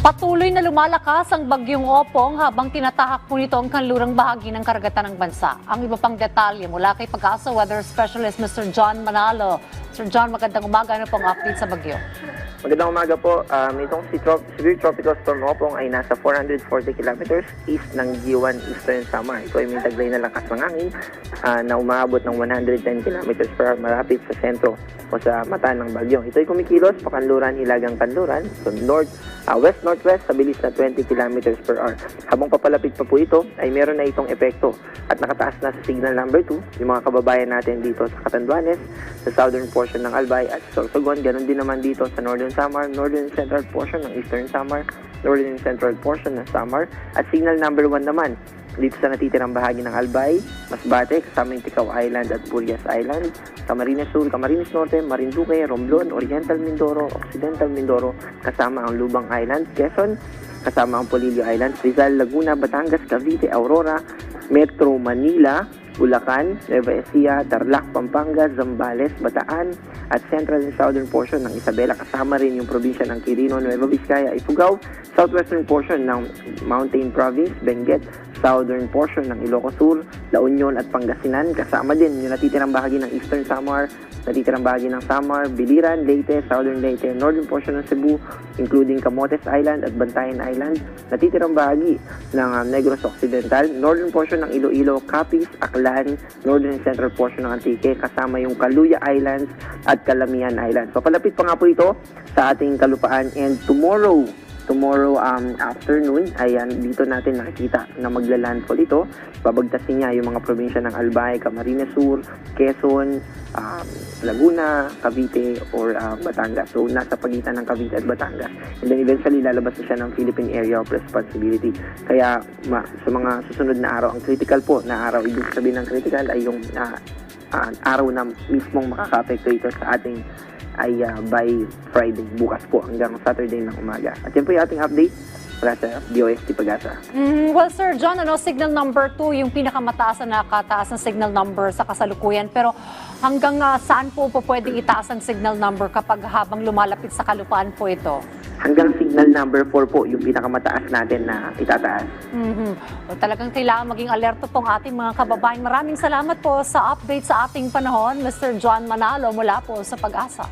Patuloy na lumalakas ang bagyong Opong habang tinatahak po nito ang kanlurang bahagi ng karagatan ng bansa. Ang iba pang detalye mula kay Pag-asa Weather Specialist Mr. John Manalo. Sir John, magandang umaga. Ano pong update sa bagyo? Magandang umaga po. Um, itong si trop- Severe Tropical Storm Opong ay nasa 440 kilometers east ng G1 Eastern Samar. Ito ay may taglay na lakas ng hangin ah, na umaabot ng 110 kilometers per hour malapit sa sentro o sa mata ng bagyo. Ito ay kumikilos pakanluran, hilagang kanluran, so north, ah, west-northwest sa bilis na 20 kilometers per hour. Habang papalapit pa po ito, ay meron na itong epekto at nakataas na sa signal number 2 yung mga kababayan natin dito sa Catanduanes, sa southern portion ng Albay at Sorsogon. Ganon din naman dito sa northern Samar, northern central portion ng eastern Samar, northern central portion ng Samar. At signal number 1 naman dito sa natitirang bahagi ng Albay, Masbate, kasama yung Ticao Island at Burias Island, Camarines Sur, Camarines Norte, Marinduque, Romblon, Oriental Mindoro, Occidental Mindoro, kasama ang Lubang Island, Quezon, kasama ang Polillo Island, Rizal, Laguna, Batangas, Cavite, Aurora, Metro Manila, Bulacan, Nueva Ecija, Tarlac, Pampanga, Zambales, Bataan, at central and southern portion ng Isabela. Kasama rin yung probinsya ng Quirino, Nueva Vizcaya, Ifugao, southwestern portion ng Mountain Province, Benguet, southern portion ng Ilocos Sur, La Union at Pangasinan. Kasama din yung natitirang bahagi ng Eastern Samar, natitirang bahagi ng Samar, Biliran, Leyte, Southern Leyte, northern portion ng Cebu, including Camotes Island at Bantayan Island, natitirang bahagi ng um, Negros Occidental, northern portion ng Iloilo, Capiz, Aklan, northern and central portion ng Antique, kasama yung Kaluya Islands at Calamian Islands. So palapit pa nga po ito sa ating kalupaan and tomorrow, tomorrow um, afternoon, ayan, dito natin nakikita na magla-landfall ito. Babagtasin niya yung mga probinsya ng Albay, Camarines Sur, Quezon, um, Laguna, Cavite, or uh, Batangas. So, nasa pagitan ng Cavite at Batangas. And then eventually, lalabas na siya ng Philippine Area of Responsibility. Kaya, ma, sa mga susunod na araw, ang critical po na araw, ibig sabihin ng critical ay yung uh, uh, araw na mismong makaka-apekto ito sa ating ay ah, by Friday, bukas po, hanggang Saturday ng umaga. At yan po yung ating update para sa DOST Pag-asa. Mm, well, Sir John, ano, signal number 2, yung pinakamataas na nakataas ng signal number sa kasalukuyan. Pero hanggang ah, saan po po pwedeng itaas ang signal number kapag habang lumalapit sa kalupaan po ito? Hanggang signal number 4 po, yung pinakamataas natin na itataas. Mhm. O, talagang kailangan maging alerto pong ating mga kababayan. Maraming salamat po sa update sa ating panahon, Mr. John Manalo mula po sa Pag-asa.